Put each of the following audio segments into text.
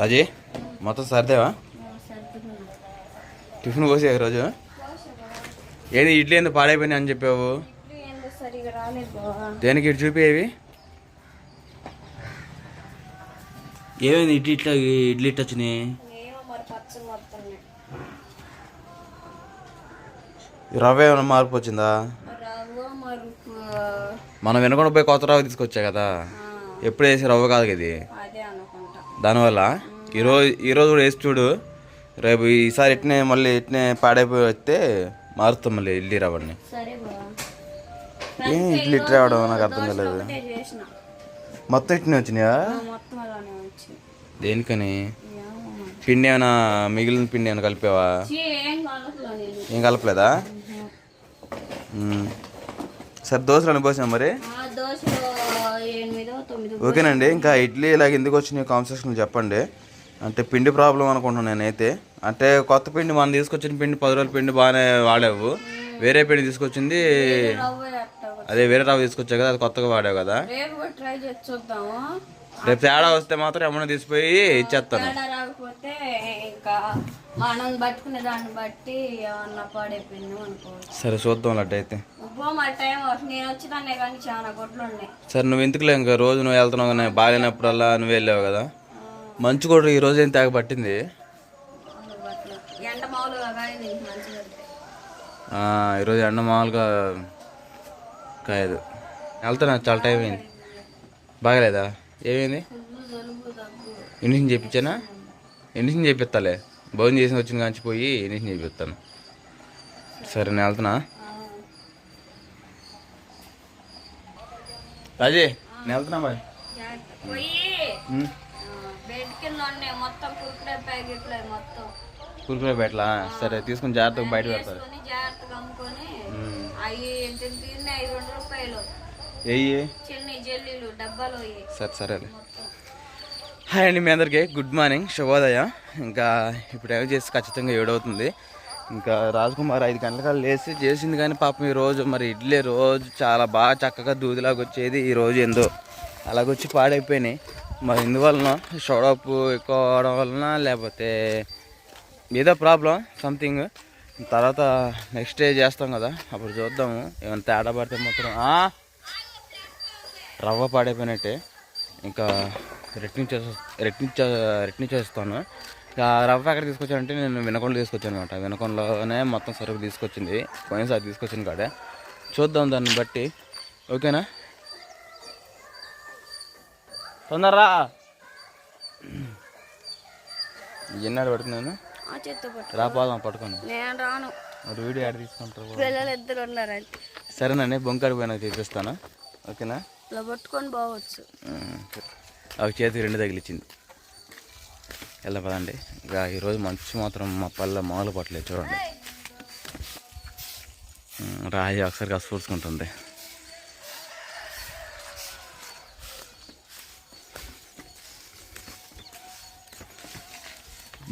రాజీ మొత్తం సర్దేవా? టిఫిన్ పోసే రోజు? ఏది ఇడ్లీ ఎందుకు పాడైపోయినాయి అని చెప్పావు? దేనికి ఇటు చూపేవి ఏమైంది ఇడ్లీ ఇట్లా ఇడ్లీ ఇట్లా వచ్చినాయి? రవ్వ ఏమైనా మార్పు వచ్చిందా? మనం వినకుండా పోయి కొత్త రవ్వ తీసుకొచ్చా కదా? ఎప్పుడు వేసి రవ్వ కాదు కదా ఇది? దానివల్ల? ఈరోజు ఈరోజు కూడా వేసి చూడు. రేపు ఈసారి ఇట్నే మళ్ళీ ఇట్నే పాడైపోయి వస్తే మారుతాం మళ్ళీ ఇడ్లీ రవ్వని ఏం ఇడ్లీ ఇట్లా రావడం నాకు అర్థం కాలేదు. మొత్తం ఇట్నే వచ్చినాయా? దేనికని. పిండి ఏమైనా మిగిలిన పిండి ఏమైనా కలిపావా? ఏం కలపలేదా. సరే దోశలు అనుభవించాం మరి ఓకేనండి ఇంకా ఇడ్లీ ఇలాగ ఎందుకు వచ్చినాయి కాన్సెప్షన్ చెప్పండి. అంటే పిండి ప్రాబ్లం అనుకుంటున్నాను నేనైతే. అంటే కొత్త పిండి మనం తీసుకొచ్చిన పిండి పది రోజుల పిండి బాగానే వాడావు. వేరే పిండి తీసుకొచ్చింది అదే వేరే రవ్వ తీసుకొచ్చావు కదా అది కొత్తగా వాడావు కదా. రేపు తేడా వస్తే మాత్రం ఏమన్నా తీసిపోయి ఇచ్చేస్తాను. తేడా రాకపోతే ఇంకా మనం పట్టుకునే దాన్ని బట్టి ఏమన్నా పాడైపోయింది అనుకోవచ్చు. సరే చూద్దాం అట్టయితే సరే నువ్వు ఎందుకులే ఇంకా రోజు నువ్వు వెళ్తున్నావు బాగాలేనప్పుడల్లా నువ్వు వెళ్ళావు కదా? మంచు కూడా ఈ రోజు ఏం తేగ పట్టింది? ఈరోజు ఎండ మామూలుగా కాయదు. వెళ్తున్నా చాలా టైం అయింది. బాగలేదా? ఏమైంది? ఇండిషన్ చేయించానా ఇండిషన్ చేపిస్తాలే. భోజనం చేసి వచ్చిన కాంచి పోయి ఇండిషన్ చేపిస్తాను. సరే నేను వెళ్తున్నా. రాజీ నేను వెళ్తున్నా బాయ్ కుర్కురే పెట్టలా సరే తీసుకుని జాగ్రత్తగా బయట పెడతారు సరే మొత్తం. హాయ్ అండి మీ అందరికీ. Good morning. శుభోదయం. ఇంకా ఇప్పుడు ఏమో చేసి ఖచ్చితంగా ఏడవుతుంది. ఇంకా రాజ్కుమార్ ఐదు గంటలకు లేచి చేసింది కానీ పాపం ఈ రోజు మరి ఇడ్లీ రోజు చాలా బాగా చక్కగా దూదిలాగా వచ్చేది ఈ రోజు ఏందో అలాగొచ్చి పాడైపోయినాయి. మరి ఇందువలన షోడప్ ఎక్కువ అవడం వలన లేకపోతే ఏదో ప్రాబ్లం సంథింగ్ తర్వాత నెక్స్ట్ డే చేస్తాం కదా అప్పుడు చూద్దాము. ఏమైనా తేడా పడితే మాత్రం రవ్వ పాడైపోయినట్టే. ఇంకా రిటర్న్ చేసే రిటర్న్ రిటర్న్ చేస్తాను. ఇంకా రవ్వ ఎక్కడ తీసుకొచ్చానంటే నేను వినకొండ తీసుకొచ్చాను అనమాట వినకొండలోనే మొత్తం సరుకు తీసుకొచ్చింది. పోయినసారి తీసుకొచ్చిన కాడే. చూద్దాం దాన్ని బట్టి. ఓకేనా? తొందరరా. ఎన్నాడు పడుతున్నాను ఆ చేత్తో పట్టు రాపోదాం పట్టుకొని. నేను రాను. మరి వీడియో యాడ్ తీసుకుంటారు పిల్లలు ఇద్దరు ఉన్నారంటే సరేనండి బొంకాడు పోయినా చూపిస్తాను ఓకేనా? ఇలా పట్టుకొని పోవచ్చు. ఒక చేతికి రెండు తగిలిచ్చింది. ఎలా పదండి. ఇక ఈరోజు మంచు మాత్రం మా పల్లె మామూలు పట్టలేదు చూడండి. రాజు ఒకసారి కాస్త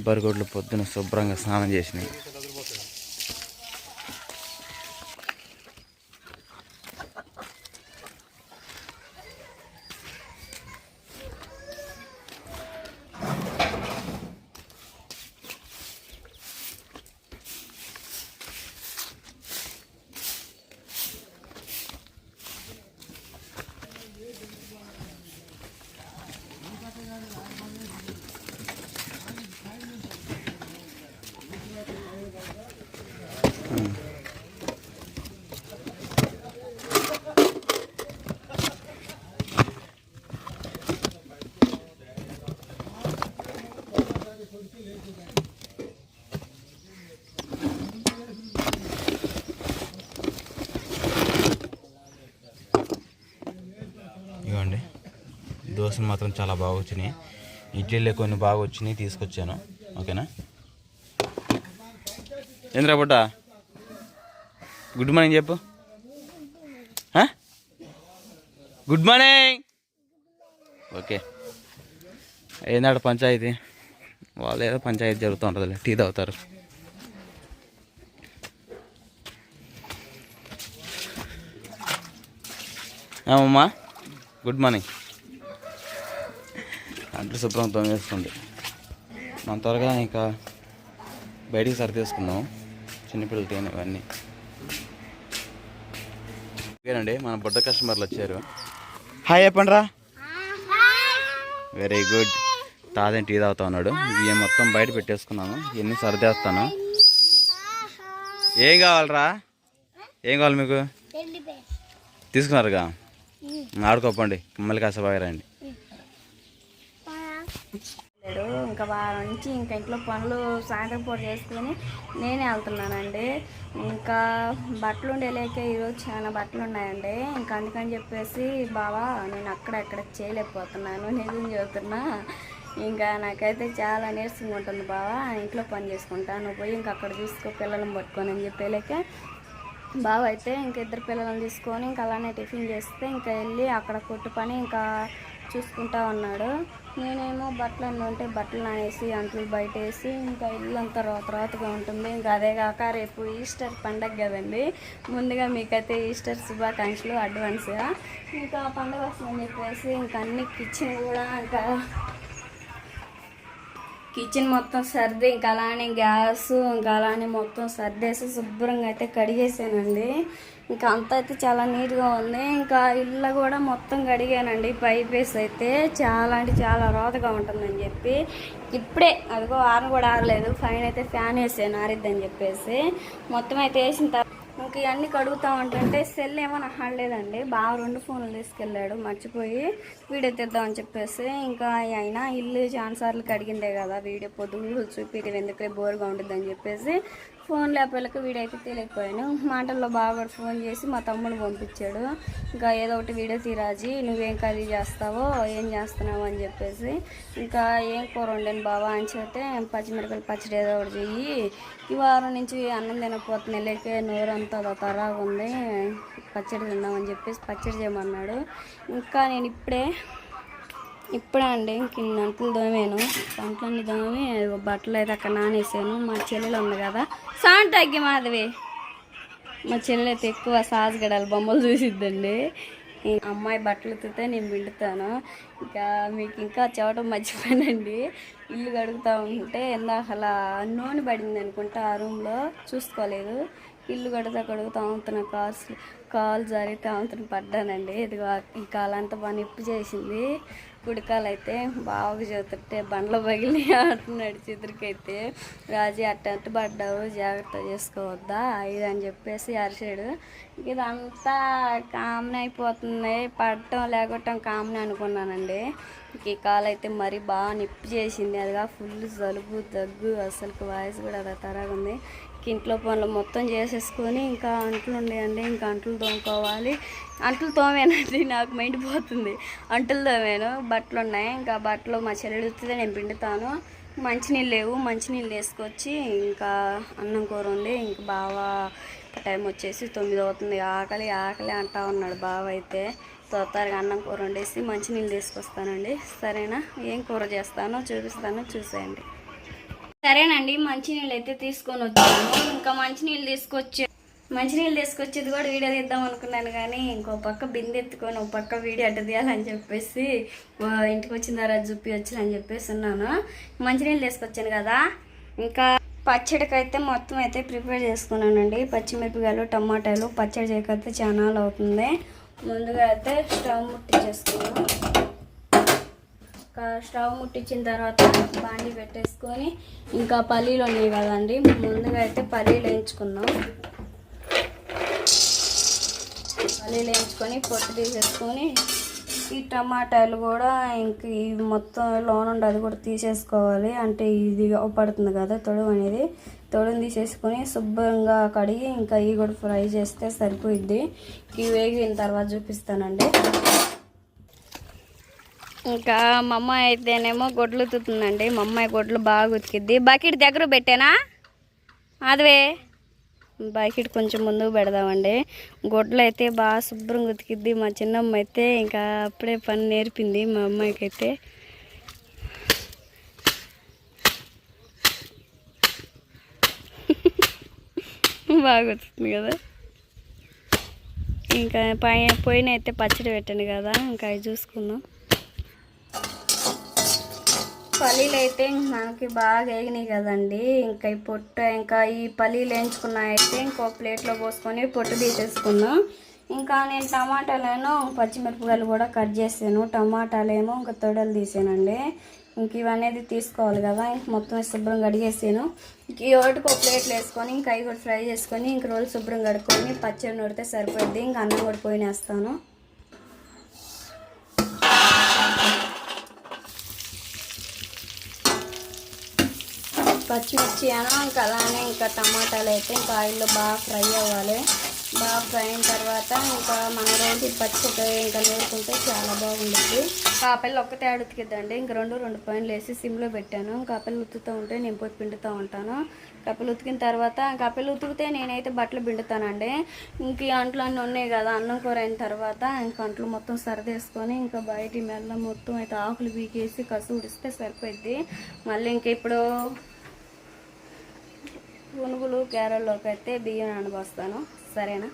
బరిగొడ్లు పొద్దున శుభ్రంగా స్నానం చేసినాయి. దోశలు మాత్రం చాలా బాగా వచ్చినాయి. ఇడ్లీలు కొన్ని బాగా వచ్చినాయి తీసుకొచ్చాను. ఓకేనా? ఏంద్రా బుడ్డ? గుడ్ మార్నింగ్ చెప్పు. Good morning! ఓకే. ఏందాడు పంచాయతీ? వాళ్ళు ఏదో పంచాయతీ జరుగుతూ ఉంటుందిలే టీ తాగుతారు. ఏమమ్మా? Good morning. అంట్లు శుభ్రం తోమేసుకోండి. మనం త్వరగా ఇంకా బయటికి సరితీసుకుందాం చిన్నపిల్లలు తేనె ఇవన్నీ. ఓకేనండి మన బుడ్డ కస్టమర్లు వచ్చారు. హాయ్ చెప్పండి రా వెరీ గుడ్ తాతని టీ తాగుతా ఉన్నాడు. ఇవి మొత్తం బయట పెట్టేసుకున్నాను. ఇవన్నీ సరిదేస్తాను. ఏం కావాలరా? ఏం కావాలి మీకు? తీసుకున్నారుగా? ఆడుకోపండి. మళ్ళీ కాసేపు రండి లేడు ఇంకా వారం నుంచి ఇంకా ఇంట్లో పనులు సాయంత్రం పూట చేసుకొని నేనే వెళ్తున్నానండి. ఇంకా బట్టలు ఉండేలేక ఈరోజు చాలా బట్టలు ఉన్నాయండి. ఇంకా అందుకని చెప్పేసి బావా నేను అక్కడ ఎక్కడ చేయలేకపోతున్నాను నిజం చెబుతున్నా. ఇంకా నాకైతే చాలా నీరసంగా ఉంటుంది బావా ఇంట్లో పని చేసుకుంటా నువ్వు పోయి ఇంకా అక్కడ చూసుకో పిల్లలను పట్టుకొని అని చెప్పేలేక. బావ అయితే ఇంక ఇద్దరు పిల్లలను తీసుకొని ఇంకా అలానే టిఫిన్ చేస్తే ఇంకా వెళ్ళి అక్కడ కొట్టు పని ఇంకా చూసుకుంటా ఉన్నాడు. నేనేమో బట్టలు అన్నీ ఉంటే బట్టలు నానేసి అంట్లు బయట వేసి ఇంకా ఇల్లు అంతా రోత రోతగా ఉంటుంది. ఇంకా అదే కాక రేపు ఈస్టర్ పండగ కదండి. ముందుగా మీకైతే ఈస్టర్ శుభాకాంక్షలు అడ్వాన్స్గా. ఇంకా పండగ వస్తుందని చెప్పేసి ఇంకా అన్ని కిచెన్ కూడా ఇంకా కిచెన్ మొత్తం సర్ది ఇంకా అలానే గ్యాస్ ఇంకా అలానే మొత్తం సర్దేసి శుభ్రంగా అయితే కడిగేసానండి. ఇంకా అంతా అయితే చాలా నీట్గా ఉంది. ఇంకా ఇల్లు కూడా మొత్తం కడిగానండి. పైపేస్ అయితే చాలా అంటే చాలా రోతగా ఉంటుందని చెప్పి ఇప్పుడే అదిగో వారం కూడా ఆరలేదు. ఫైన్ అయితే ఫ్యాన్ వేసాను ఆరిద్దని చెప్పేసి మొత్తం అయితే వేసిన తర్వాత ఇంక ఇవన్నీ కడుగుతా ఉంటుంటే సెల్ ఏమో నాకు బాగా రెండు ఫోన్లు తీసుకెళ్ళాడు మర్చిపోయి వీడియో తీద్దామని చెప్పేసి ఇంకా అయినా ఇల్లు చాలాసార్లు కడిగిందే కదా వీడియో పొద్దు చూపించడం ఎందుకు బోర్గా ఉంటుందని చెప్పేసి ఫోన్ లేకపోతే వీడియో అయితే తెలియకపోయాను మాటల్లో బాగా ఫోన్ చేసి మా తమ్ముడు పంపించాడు. ఇంకా ఏదో ఒకటి వీడియో తీరాజీ నువ్వేం కర్రీ చేస్తావో ఏం చేస్తున్నావు అని చెప్పేసి. ఇంకా ఏం కూర వండాను బావా అని చెప్తే పచ్చిమిరపకాయలు పచ్చడి ఏదో ఒకటి చెయ్యి. ఈ వారం నుంచి అన్నం తినకపోతుంది లేకే నోరంతా తరాగా ఉంది. పచ్చడి తిందామని చెప్పేసి పచ్చడి చేయమన్నాడు. ఇంకా నేను ఇప్పుడే ఇప్పుడే అండి కింద అంటలు అంట్లు దోమాను. అంట్లన్నీ దోమి బట్టలు అయితే అక్కడ నానేసాను. మా చెల్లెలు ఉంది కదా. సాంటాగ్గి తగ్గి మాధవి. మా చెల్లెలు అయితే ఎక్కువ సాజగడాలి బొమ్మలు చూసిద్దండి. అమ్మాయి బట్టలు ఉతితే నేను పిండుతాను ఇంకా మీకు ఇంకా చెప్పడం మర్చిపోయానండి. ఇల్లు కడుగుతూ ఉంటే ఇందాక అలా నూనె పడింది అనుకుంటా ఆ రూమ్లో చూసుకోలేదు. ఇల్లు కడుగుతా కడుగుతా ఉంటున్న కాల్స్ కాలు జరిగితే అవుతున్న పడ్డానండి. ఇదిగో ఈ కాలంతా బాగా నొప్పి చేసింది. కుడికాలు అయితే బాగా చదువుతుంటే బండ్ల పగిలి ఆడుతున్నాడు చిత్రకైతే రాజీ అట్ట పడ్డావు జాగ్రత్త చేసుకోవద్దా ఇది అని చెప్పేసి అరిచాడు. ఇదంతా కామన్ అయిపోతుంది పడటం లేకపోవటం కామన్ అనుకున్నానండి. ఈ కాలు అయితే మరీ బాగా నిప్పి చేసింది అదిగా ఫుల్ జలుబు దగ్గు అసలు వాయిస్ కూడా అలా తరగా ఉంది ఇంట్లో పనులు మొత్తం చేసేసుకొని ఇంకా అంట్లు ఉండేయండి ఇంకా అంట్లు తోముకోవాలి. అంట్లు తోమేనండి నాకు మైండ్ పోతుంది. అంట్లు తోమాను బట్టలు ఉన్నాయి ఇంకా బట్టలు మా చెల్లెలు నేను పిండుతాను. మంచినీళ్ళు లేవు మంచినీళ్ళు వేసుకొచ్చి ఇంకా అన్నం కూర ఉంది ఇంకా బాగా టైం వచ్చేసి తొమ్మిది అవుతుంది. ఆకలి ఆకలి అంటా ఉన్నాడు బావ అయితే. తొందరగా అన్నం కూర వండేసి మంచినీళ్ళు తీసుకొస్తానండి సరేనా? ఏం కూర చేస్తానో చూపిస్తానో చూసేయండి. సరేనండి మంచినీళ్ళు అయితే తీసుకొని వచ్చాను ఇంకా మంచినీళ్ళు తీసుకొచ్చి మంచినీళ్ళు తీసుకొచ్చేది కూడా వీడియో తీద్దాం అనుకున్నాను కానీ ఇంకో పక్క బిందె ఎత్తుకొని ఒక పక్క వీడియో అడ్డ తీయాలని చెప్పేసి ఇంటికి వచ్చిన తర్వాత చూపి అని చెప్పేసి ఉన్నాను. మంచినీళ్ళు తీసుకొచ్చాను కదా. ఇంకా పచ్చడికి అయితే మొత్తం అయితే ప్రిపేర్ చేసుకున్నానండి. పచ్చిమిరపకాయలు టమాటాలు పచ్చడి చేయకైతే చాలా అవుతుంది. ముందుగా అయితే స్టవ్ ముట్టి చేసుకున్నాను స్టవ్ ముట్టించిన తర్వాత బాండి పెట్టేసుకొని ఇంకా పల్లీలు ఉన్నాయి కదండి ముందుగా అయితే పల్లీలు వేయించుకుందాం. పల్లీలు వేయించుకొని పొట్టు తీసేసుకొని ఈ టమాటాలు కూడా ఇంక ఇవి మొత్తం లోనుండి అది కూడా తీసేసుకోవాలి. అంటే ఇది పడుతుంది కదా తొడుగు అనేది. తొడుగుని తీసేసుకొని శుభ్రంగా కడిగి ఇంకా ఇవి కూడా ఫ్రై చేస్తే సరిపోయిద్ది. ఇవి వేగిన తర్వాత చూపిస్తానండి. ఇంకా మా అమ్మాయి అయితేనేమో గొడ్లు ఉతుకుతుందండి. మా అమ్మాయి గొడ్లు బాగా ఉతికిద్ది. బకెట్ దగ్గర పెట్టానా? అదివే. బకెట్ కొంచెం ముందుకు పెడదామండి. గొడ్లు అయితే బాగా శుభ్రంగా ఉతికిద్ది. మా చిన్నమ్మ అయితే ఇంకా అప్పుడే పని నేర్పింది మా అమ్మాయికి అయితే బాగా ఉతుకుతుంది కదా. ఇంకా పైన పోయిన అయితే పచ్చడి పెట్టాను కదా. ఇంకా అవి చూసుకుందాం. పల్లీలు అయితే మనకి బాగా వేగినాయి కదండి. ఇంకా ఈ పొట్టు ఇంకా ఈ పల్లీలు వేయించుకున్న అయితే ఇంకో ప్లేట్లో పోసుకొని పొట్టు తీసేసుకున్నాం ఇంకా నేను టమాటాలేను పచ్చిమిరపకాయలు కూడా కట్ చేసాను. టమాటాలేమో ఇంకా తొడలు తీసానండి. ఇంక ఇవన్నీ తీసుకోవాలి కదా. ఇంక మొత్తం శుభ్రం కడిగేసాను. ఇంక ఈ ఒకటికి ఒక ప్లేట్లు వేసుకొని ఇంకా అవి కూడా ఫ్రై చేసుకొని ఇంక రోజు శుభ్రం కడుక్కొని పచ్చడి నూడితే సరిపోద్ది ఇంక అన్నం కూడా పోయినేస్తాను. పచ్చిమిర్చి అను ఇంకా అలానే ఇంకా టమాటాలు అయితే ఇంకా ఆయిల్లో బాగా ఫ్రై అవ్వాలి. బాగా ఫ్రై అయిన తర్వాత ఇంకా మన రోజు పచ్చిమిర్చి ఇంకా నూరుకుంటే చాలా బాగుంటుంది. కాపల్లి ఒక్కటే ఉతికిద్దండి ఇంక రెండు రెండు పాయింట్లు వేసి సిమ్లో పెట్టాను. కాపల్లి ఉతుకుతూ ఉంటే నేను పోయి పిండుతూ ఉంటాను. కప్పలు ఉతికిన తర్వాత కప్పలు ఉతికితే నేనైతే బట్టలు పిండుతానండి. ఇంక అంట్లు అన్నీ ఉన్నాయి కదా అన్నం కూర అయిన తర్వాత ఇంక అంట్లు మొత్తం సరిదేసుకొని ఇంకా బయట మెల్ల మొత్తం అయితే ఆకులు పీకేసి కసు ఉడిస్తే సరిపోద్ది మళ్ళీ ఇంక ఇప్పుడు పునుగులు కేరళలోకి అయితే బియ్యం నానబోస్తాను. సరేనా?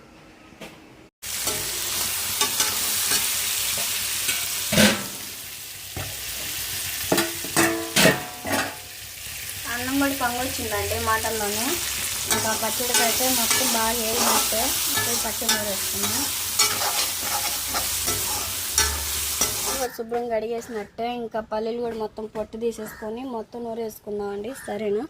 అన్నం కూడా పొంగొచ్చిందండి మటన్లోనే ఇంకా పచ్చడికి అయితే మొత్తం బాగా ఏలినట్టే ఇప్పుడు పచ్చడి వేసుకున్నాం శుభ్రం కడిగేసినట్టే. ఇంకా పల్లీలు కూడా మొత్తం పొట్టు తీసేసుకొని మొత్తం నూరేసుకుందాం అండి సరేనా?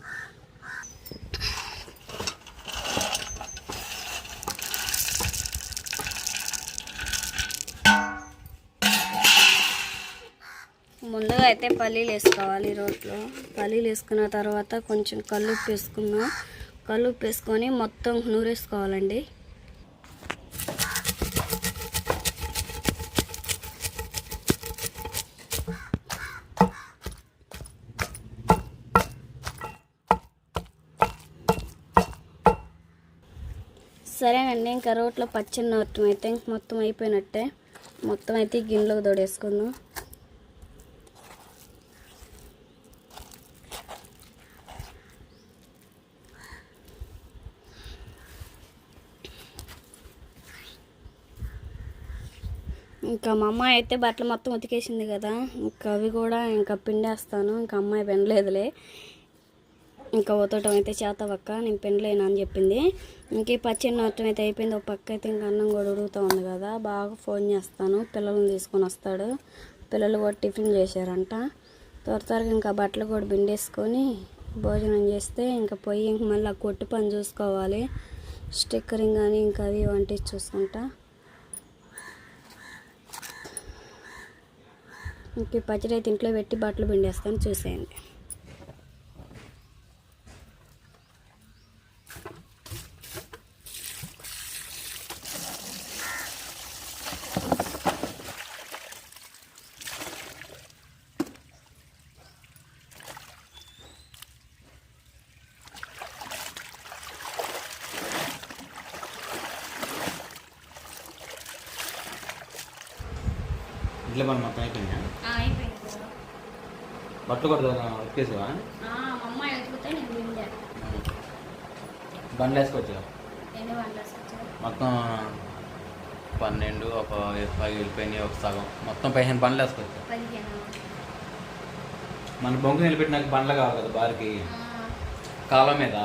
ముందుగా అయితే పల్లీలు వేసుకోవాలి రోట్లో. పల్లీలు వేసుకున్న తర్వాత కొంచెం కల్లుప్పు వేసుకున్నాం కల్లుప్పు వేసుకొని మొత్తం నూరేసుకోవాలండి. సరేనండి ఇంకా రోట్లో పచ్చడి నూరటం అయితే ఇంక మొత్తం అయిపోయినట్టే. మొత్తం అయితే గిన్నెలోకి తోడేసుకుందాం. ఇంకా మా అమ్మాయి అయితే బట్టలు మొత్తం ఉతికేసింది కదా. ఇంకా అవి కూడా ఇంకా పిండేస్తాను. ఇంకా అమ్మాయి పెండలేదులే. ఇంకా ఉతకటం అయితే చేతవక్క నేను పెనలేను అని చెప్పింది. ఇంక ఈ పచ్చడి నోటం అయితే అయిపోయింది. ఒక పక్క అయితే ఇంకా అన్నం కూడా ఉడుగుతూ ఉంది కదా. బాగా ఫోన్ చేస్తాను. పిల్లల్ని తీసుకొని వస్తాడు. పిల్లలు కూడా టిఫిన్ చేశారంట. త్వర త్వరగా ఇంకా బట్టలు కూడా పిండేసుకొని భోజనం చేస్తే ఇంకా పోయి ఇంక మళ్ళీ ఆ కొట్టు పని చూసుకోవాలి. స్టిక్కరింగ్ కానీ ఇంకా అవి వంటి చూసుకుంటా. ఇంక పచ్చడి అయితే ఇంట్లో పెట్టి బట్టలు పిండేస్తాను చూసేయండి ఇంట్లో పని మొత్తం అయిపోయిందా అయిపోయింది బట్టలు కూడా ఉతికేసావా అమ్మాయి ఎత్తుకుతే నేను పిండా బండ్లు వేసుకోవచ్చు మొత్తం పన్నెండు ఒక పది వెళ్ళిపోయినాయి ఒక సగం. మొత్తం పదిహేను బండ్లు వేసుకోవచ్చు మన బొంకు నిలబెట్టినాక బండ్లు కావాలి కదా బారికి. కాలం మీద.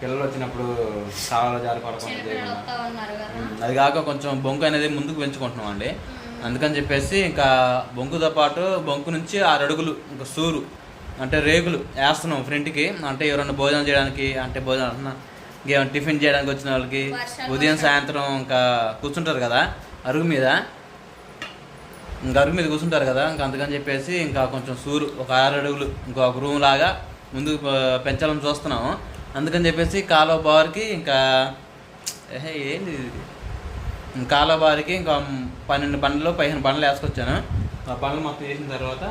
పిల్లలు వచ్చినప్పుడు కాలంలో జారి పడకుండా అది కాక కొంచెం బొంకు అనేది ముందుకు పెంచుకుంటున్నాం అండి. అందుకని చెప్పేసి ఇంకా బొంకుతో పాటు బొంకు నుంచి ఆరు అడుగులు ఇంకా సూరు అంటే రేకులు వేస్తున్నాం ఫ్రంట్కి అంటే ఎవరన్నా భోజనం చేయడానికి అంటే భోజనం ఇంకేమైనా టిఫిన్ చేయడానికి వచ్చిన వాళ్ళకి ఉదయం సాయంత్రం ఇంకా కూర్చుంటారు కదా అరుగు మీద. ఇంకా అరుగు మీద కూర్చుంటారు కదా ఇంకా అందుకని చెప్పేసి ఇంకా కొంచెం సూరు ఒక ఆరు అడుగులు ఇంకా ఒక రూమ్ లాగా ముందుకు పెంచాలని చూస్తున్నాము. అందుకని చెప్పేసి కాలువ బార్కి ఇంకా ఏంది ఇది? కాలువ బారికి ఇంకా పన్నెండు బండ్లు పదిహేను బండ్లు వేసుకొచ్చాను. ఆ బండ్లు మొత్తం వేసిన తర్వాత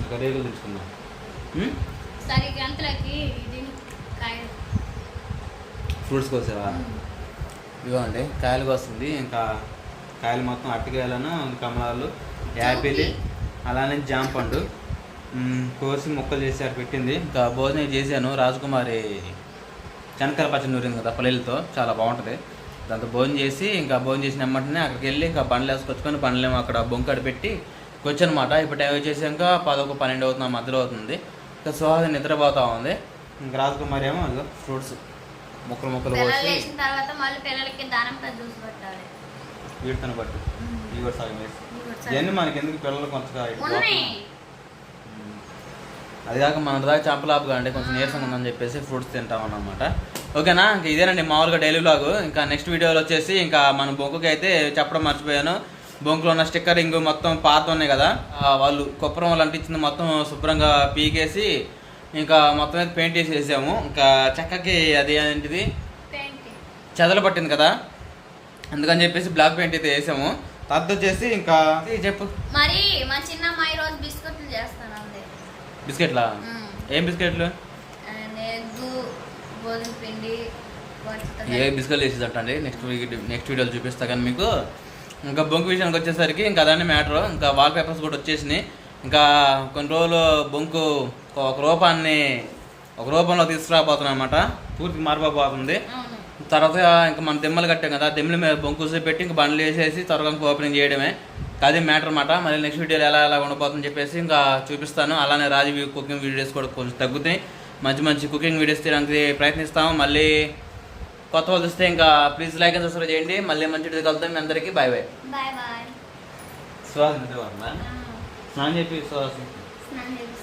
ఇంకా రేగులు తెచ్చుకున్నాం. ఉమ్? సరే గంటలకి ఇది కాయ ఫ్రూట్స్ కోసావా? ఇదిగోండి కాయలు కోస్తుంది. ఇంకా కాయలు మొత్తం అరటికాయలను కమలాలు యాపిల్ అలానే జామ పండు కోసి ముక్కలు చేసి అక్కడ పెట్టింది. ఇంకా భోజనం చేశాను. రాజకుమారి శనకర పచ్చడి నూరింది కదా పల్లెలతో. చాలా బాగుంటుంది. దాంతో భోజనం చేసి ఇంకా భోజనం చేసిన వెంటనే అక్కడికి వెళ్ళి ఇంకా బండ్లు వేసుకొచ్చుకొని బండ్లేమో అక్కడ బొంకడ పెట్టి వచ్చనమాట ఇప్పుడు టైం వచ్చేసి ఇంకా పదొక పన్నెండు అవుతుంది మధ్యలో అవుతుంది. ఇంకా సుహాసి నిద్రపోతా ఉంది. ఇంకా రాజకుమారి ఏమో ఫ్రూట్స్ ముక్కలు ముక్కలు కోసి లేచిన తర్వాత మళ్ళీ పిల్లలకి దానంతో జ్యూస్ పెట్టాలి. వీటితో పట్టు. ఇవి కూడా సగం వేసి ఇవి కూడా సగం. ఇవన్నీ మనకి ఎందుకు పిల్లలు కొంచెం అది కాక మన దాకా చంపలాపుగా అంటే కొంచెం నీరసంగా ఉందని చెప్పేసి ఫ్రూట్స్ తింటాం అన్నమాట ఓకేనా? ఇంకా ఇదేనండి మామూలుగా డైలీ వ్లాగ్ ఇంకా నెక్స్ట్ వీడియోలో వచ్చేసి ఇంకా మన బొంకుకి అయితే చెప్పడం మర్చిపోయాను. బొంకులో ఉన్న స్టిక్కరింగ్ మొత్తం పాత ఉన్నాయి కదా? వాళ్ళు కొప్పరం వాళ్ళు అంటించింది మొత్తం శుభ్రంగా పీకేసి ఇంకా మొత్తం అయితే పెయింట్ వేసి వేసాము ఇంకా చెక్కకి అది ఏంటిది? చెదలు పట్టింది కదా? అందుకని చెప్పేసి బ్లాక్ పెయింట్ అయితే వేసాము. తర్వాత వచ్చేసి ఇంకా చెప్పు. మరి మా చిన్న రోజు బిస్కెట్లు చేస్తాను బిస్కెట్లా? ఏం బిస్కెట్లు? గోధుమ పిండి ఏ బిస్కెట్ వేసేదట అండి నెక్స్ట్ నెక్స్ట్ వీడియోలో చూపిస్తా కానీ మీకు. ఇంకా బొంకు విషయానికి వచ్చేసరికి ఇంకా అదన్నీ మ్యాటర్ ఇంకా వాల్ పేపర్స్ కూడా వచ్చేసినాయి. ఇంకా కొన్ని రోజులు బొంకు ఒక రూపాన్ని ఒక రూపంలో తీసుకురాబోతున్నాం అనమాట పూర్తి మారిపోబోతుంది తర్వాత ఇంకా మనం దిమ్మలు కట్టాం కదా దిమ్మల మీద బొంకు పెట్టి ఇంకా బండ్లు వేసేసి త్వరగా ఇంకా ఓపెనింగ్ చేయడమే. అదే మ్యాటర్ అనమాట మళ్ళీ నెక్స్ట్ వీడియోలో ఎలా ఎలా ఉండబోతుందని చెప్పేసి ఇంకా చూపిస్తాను. అలానే రాజు కుకింగ్ వీడియోస్ కూడా కొంచెం తగ్గుతాయి. మంచి మంచి కుకింగ్ వీడియోస్ తీయడానికి ప్రయత్నిస్తాము మళ్ళీ కొత్త వాళ్ళు చూస్తే ఇంకా ప్లీజ్ లైక్ అండ్ సబ్స్క్రైబ్ చేయండి. మళ్ళీ మంచి వీడియో కలుద్దాం. మీ అందరికీ bye bye bye bye Suhas స్నానం చెప్పి చేపిస్తాను